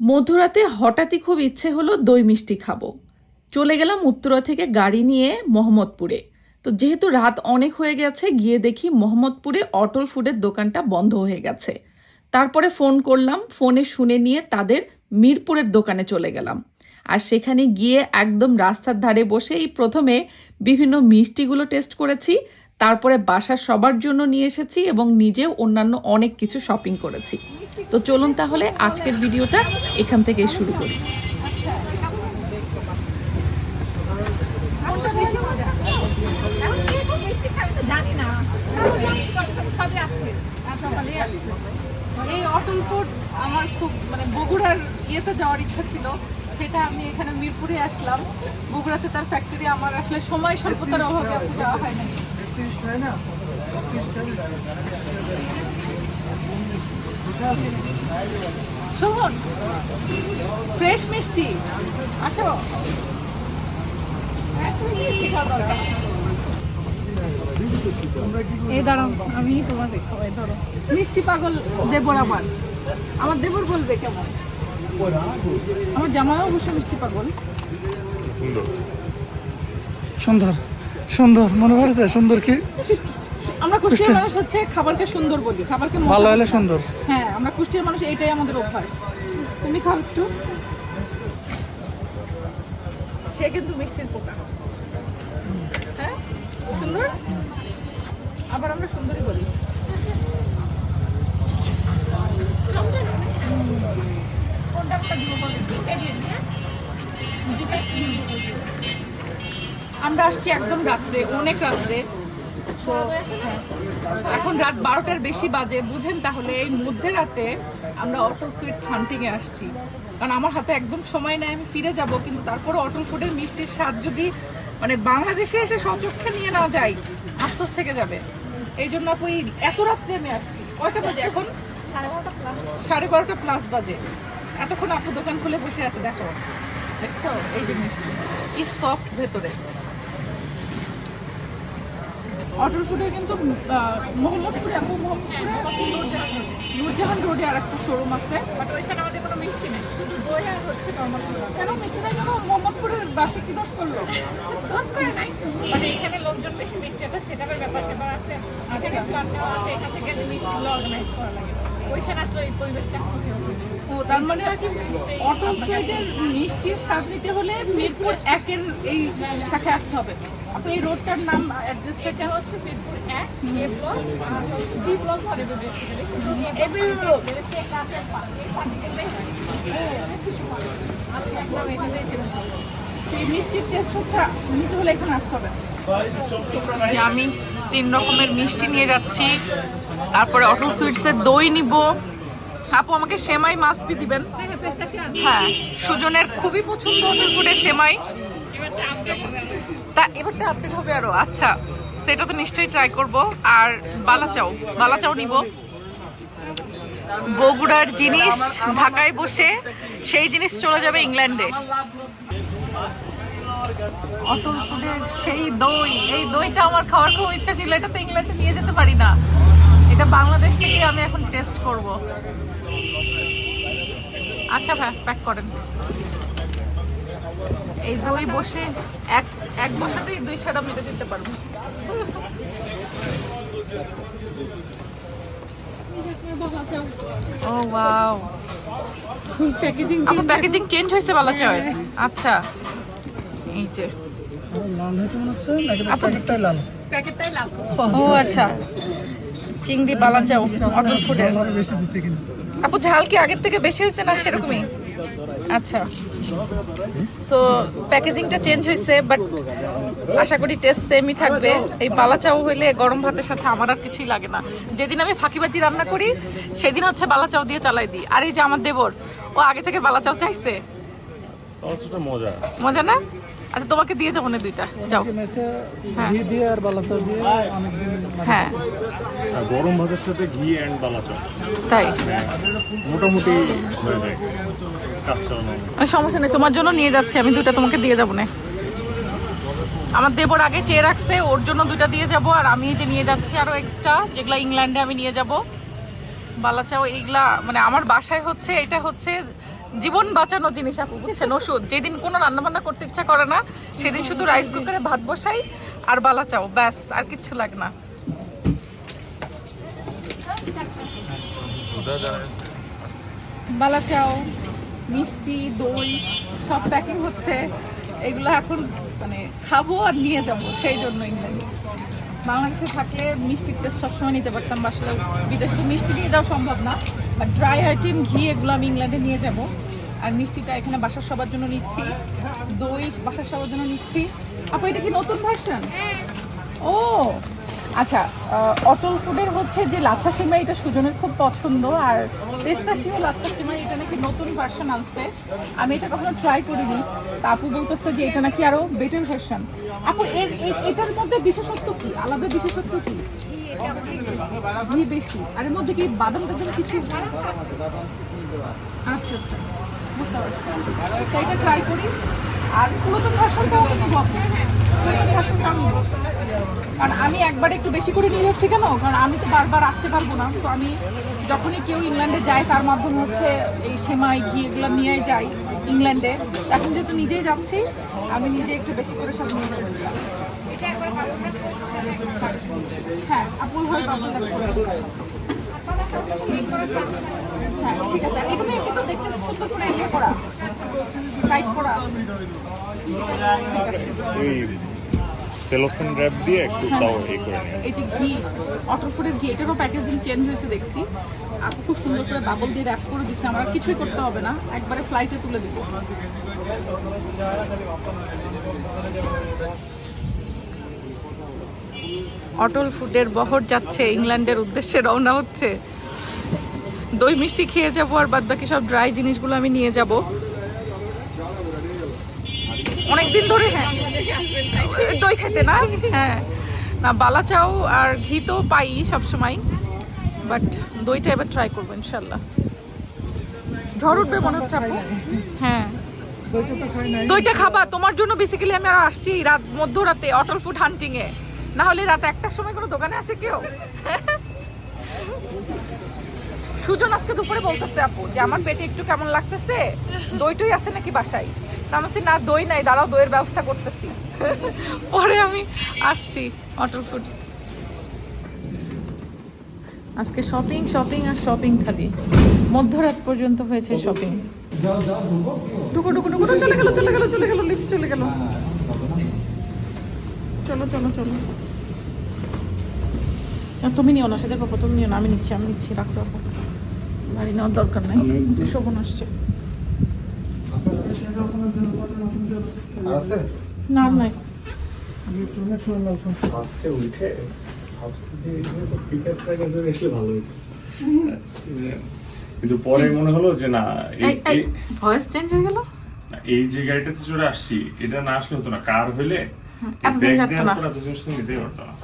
মধ্যরাতে হঠাৎই খুব ইচ্ছে হলো দই মিষ্টি খাব। চলে গেলাম উত্তরা থেকে গাড়ি নিয়ে মোহাম্মদপুরে। তো যেহেতু রাত অনেক হয়ে গেছে, গিয়ে দেখি মোহাম্মদপুরে অটল ফুডের দোকানটা বন্ধ হয়ে গেছে। তারপরে ফোন করলাম, ফোনে শুনে নিয়ে তাদের মিরপুরের দোকানে চলে গেলাম। আর সেখানে গিয়ে একদম রাস্তার ধারে বসেই প্রথমে বিভিন্ন মিষ্টিগুলো টেস্ট করেছি তারপরে বাসার সবার জন্য নিয়ে এসেছি এবং নিজেও অন্যান্য অনেক কিছু শপিং করেছি। তো চলুন তাহলে আজকের ভিডিওটা এখান থেকে শুরু করি। এই অটল ফুড আমার খুব মানে বগুড়ার ইয়েতে যাওয়ার ইচ্ছা ছিল। সেটা আমি এখানে মিরপুরে আসলাম। বগুড়াতে তার ফ্যাক্টরি আমার আসলে সময় স্বল্পতার অভাবে যাওয়া হয় না শোভন ফ্রেশ মিষ্টি। আসো। এই দাঁড়াও আমি তোমাদের খাওয়াই ধরো। মিষ্টি পাগল দেবর আমার আমার দেবর বলবে কেমন? আমার জামাইও অবশ্য মিষ্টি পাগল। সুন্দর। সুন্দর। মনে পড়েছে? সুন্দর কি? আমরা কুষ্টিয়ার মানুষ হচ্ছে খাবারকে সুন্দর বলি খাবারকে ভালো হলে সুন্দর। হ্যাঁ আমরা কুষ্টিয়ার মানুষ এইটাই আমাদের অভ্যাস। তুমি খাও একটু। সে কিন্তু মিষ্টির পোকা। হ্যাঁ? সুন্দর? আবার আমরা সুন্দরই বলি। কোনটা একটা দিব বলে? হ্যাঁ? আমরা আসছি একদম রাত্রে অনেক রাত্রে। তো হ্যাঁ, এখন রাত বারোটার বেশি বাজে বুঝেন তাহলে এই মধ্যে রাতে আমরা অটল সুইটস হান্টিংয়ে আসছি। কারণ আমার হাতে একদম সময় নেই আমি ফিরে যাব কিন্তু তারপরে অটল ফুডের মিষ্টির স্বাদ যদি মানে বাংলাদেশে এসে সচক্ষে নিয়ে না যাই আফসোস থেকে যাবে। এই জন্য আপু এত রাত্রে আমি আসছি। কয়টা বাজে এখন? সাড়ে বারোটা প্লাস সাড়ে বারোটা প্লাস বাজে। এতক্ষণ আপু দোকান খুলে বসে আছে দেখো। দেখছ? এই যে মিষ্টি। কি সফট ভেতরে। অটল ফুডের কিন্তু মোহাম্মদপুরে আপু মোহাম্মদপুরে নূরজাহান রোডে আর একটা শোরুম আছে। বাট ওইখানে আমাদের কোনো মিষ্টি নেই। শুধু দই আর হচ্ছে নর্মাল কেন মিষ্টি নাই কেন মোহাম্মদপুরের বাসে কি দোষ করল? দোষ করে নাই। মানে এখানে লোকজন বেশি মিষ্টি একটা ব্যাপার স্যাপার আছে। এখানে আছে থেকে মিষ্টিগুলো অর্গানাইজ করা লাগে। ওইখানে আসলে এই পরিবেশটা। ও তার মানে অটল সুইটের মিষ্টির স্বাদ নিতে হলে মিরপুর একের এই শাখায় আসতে হবে। আপু এই রোডটার নাম অ্যাড্রেসটা হচ্ছে মিরপুর এক এ ব্লক বি ব্লক ধরে এবিল রোড। মিষ্টির টেস্ট হচ্ছে নিতে হলে এখানে আসতে হবে। আমি তিন রকমের মিষ্টি নিয়ে যাচ্ছি তারপরে অটল সুইটসের দই নিব। আপু আমাকে সেমাই মাছপি দিবেন? হ্যাঁ হ্যাঁ সুজনের খুবই পছন্দ অটল ফুডের সেমাই। তা, এবারটা আপডেট হবে আরও। আচ্ছা সেটা তো নিশ্চয়ই ট্রাই করব। আর বালাচাও বালাচাও নিব। বগুড়ার জিনিস ঢাকায় বসে, সেই জিনিস চলে যাবে ইংল্যান্ডে। সেই দই, এই দইটা আমার খাওয়ার খুব ইচ্ছা ছিল, এটা তো ইংল্যান্ডে নিয়ে যেতে পারি না। এটা বাংলাদেশ থেকে আমি এখন টেস্ট করব। আচ্ছা ভাই প্যাক করেন। এই দই বসে এক এক বসাতেই দুই সাদা মেরে দিতে পারব। ও ওয়াও। প্যাকেজিং প্যাকেজিং চেঞ্জ হয়েছে। বালা চাওয়ের আচ্ছা। এই যে। লাল হয়েছে মনে হচ্ছে আপু- প্যাকেটটাই লাল? প্যাকেটটাই লাভ ও আচ্ছা। চিংড়ি বালা চাও অটল ফুডের। আপু ঝাল কি আগের থেকে বেশি হয়েছে না সেরকমই? আচ্ছা। সো প্যাকেজিংটা চেঞ্জ হয়েছে বাট আশা করি টেস্ট সেমই থাকবে। এই বালা চাও হইলে গরম ভাতের সাথে আমার আর কিছুই লাগে না। যেদিন আমি ফাঁকিবাজি রান্না করি সেদিন হচ্ছে বালা চাও দিয়ে চালাই দিই। আর এই যে আমার দেবর ও আগে থেকে বালা চাও চাইছে মজা। মজা না? আচ্ছা তোমাকে দিয়ে যাব না দুইটা? যাও। হ্যাঁ। ঘি দিয়ে আর বালাচা দিয়ে মানে হ্যাঁ। গরম ভাতের সাথে ঘি অ্যান্ড বালাচা। তাই? মোটামুটি হয়ে যায় আর সমস্যা নেই তোমার জন্য নিয়ে যাচ্ছি আমি দুইটা তোমাকে দিয়ে যাব না। আমার দেবর আগে চেয়ে রাখছে ওর জন্য দুইটা দিয়ে যাব আর আমি যে নিয়ে যাচ্ছি আরও এক্সট্রা যেগুলা ইংল্যান্ডে আমি নিয়ে যাব। বালাচাও এইগুলা মানে আমার বাসায় হচ্ছে এটা হচ্ছে জীবন বাঁচানো জিনিস আপু, বুঝছেন, ওষুধ। যেদিন কোনো রান্না বান্না করতে ইচ্ছা করে না, সেদিন শুধু রাইস কুকারে ভাত বসাই আর বালা চাও, ব্যাস, আর কিচ্ছু লাগে না। বালা চাও, মিষ্টি, দই, সব প্যাকিং হচ্ছে। এগুলো এখন মানে খাব আর নিয়ে যাব, সেই জন্য বাংলাদেশে থাকলে মিষ্টির টেস্ট সবসময় নিতে পারতাম বা বিদেশে তো মিষ্টি নিয়ে যাওয়া সম্ভব না। বা ড্রাই আইটেম ঘি এগুলো আমি ইংল্যান্ডে নিয়ে যাব। আর মিষ্টিটা এখানে বাসার সবার জন্য নিচ্ছি। দই বাসার সবার জন্য নিচ্ছি। আপু এটা কি নতুন ভার্সন ও! আচ্ছা অটল ফুডের হচ্ছে যে লাচ্ছা সিমাই, এটা সুজনের খুব পছন্দ, আর পেস্তা পেস্তাশিও লাচ্ছা সিমাই, এটা নাকি নতুন ভার্সন আনছে। আমি এটা কখনো ট্রাই করিনি। তা আপু বলতেছে যে এটা নাকি আরও বেটার ভার্সন আপু, এর এটার মধ্যে বিশেষত্ব কি? আলাদা বিশেষত্ব কি? ঘি বেশি। আর এর মধ্যে কি বাদাম টাদাম কিছু? আচ্ছা আচ্ছা। বুঝতে ট্রাই করি। আর পুরাতন ভার্সনটাও হবে কারণ আমি একবার একটু বেশি করে নিয়ে যাচ্ছি কেন? কারণ আমি তো বারবার আসতে পারব না। তো আমি যখনই কেউ ইংল্যান্ডে যায়, তার মাধ্যমে হচ্ছে এই সেমাই, ঘি এগুলো নিয়ে যাই ইংল্যান্ডে। এখন যেহেতু নিজেই যাচ্ছি, আমি নিজে একটু বেশি করে সব নিয়ে যাচ্ছি। হ্যাঁ আপু হয় ঠিক আছে। ইয়ে করা করা। সেলোফোন র্যাপ দিয়ে একটু তাও এই করে নিয়ে এই যে ঘি অটো ফুডের ঘি এটারও প্যাকেজিং চেঞ্জ হয়েছে দেখছি। আপু খুব সুন্দর করে বাবল দিয়ে র্যাপ করে দিচ্ছে আমরা কিছুই করতে হবে না। একবারে ফ্লাইটে তুলে দিব। অটল ফুডের বহর যাচ্ছে ইংল্যান্ডের উদ্দেশ্যে রওনা হচ্ছে। দই মিষ্টি খেয়ে যাব আর বাদ বাকি সব ড্রাই জিনিসগুলো আমি নিয়ে যাব। অনেকদিন ধরে হ্যাঁ। দই খেতে না? হ্যাঁ। না, বালা চাও আর ঘি তো পাই সবসময় বাট দইটা এবার ট্রাই করব, ইনশাল্লাহ। ঝড় উঠবে মনে হচ্ছে আপু। হ্যাঁ। দইটা খাবা, তোমার জন্য বেসিক্যালি আমি আর আসছি রাত, মধ্যরাতে, অটল ফুড হান্টিং এ না হলে রাত একটার সময় কোনো দোকানে আসে কেউ? সুজন আজকে দুপুরে বলতেছে, আপু, যে আমার পেটে একটু কেমন লাগতেছে? দই টই আছে নাকি বাসায়? আমি না, দই নাই, দাঁড়াও, দইয়ের ব্যবস্থা করতেছি। পরে আমি আসছি, অটল ফুডস। আজকে শপিং শপিং আর শপিং খালি। মধ্যরাত পর্যন্ত হয়েছে শপিং। টুকু টুকু টুকু, চলে গেল চলে গেল চলে গেল লিফট চলে গেল। চলো চলো চলো। তুমি নিও না, সেটা পাপা তুমি নিও না, আমি নিচ্ছি আমি নিচ্ছি, রাখো রাখো। বাড়ি নেওয়ার দরকার নাই। শোভন আসছে। না নাই। ফার্স্টে উঠে ভাবছি যে এখানে তো পিকআপটা ভালো হয়েছে কিন্তু পরে মনে হলো যে না এই- এই এই এই- ভয়েস চেঞ্জ হয়ে গেল? এই যে গাড়িটাতে চড়ে আসছি এটা না আসলে হতো না। কার হইলে ব্যাগ দেওয়ার পর এত জিনিস নিতেই পারতো না।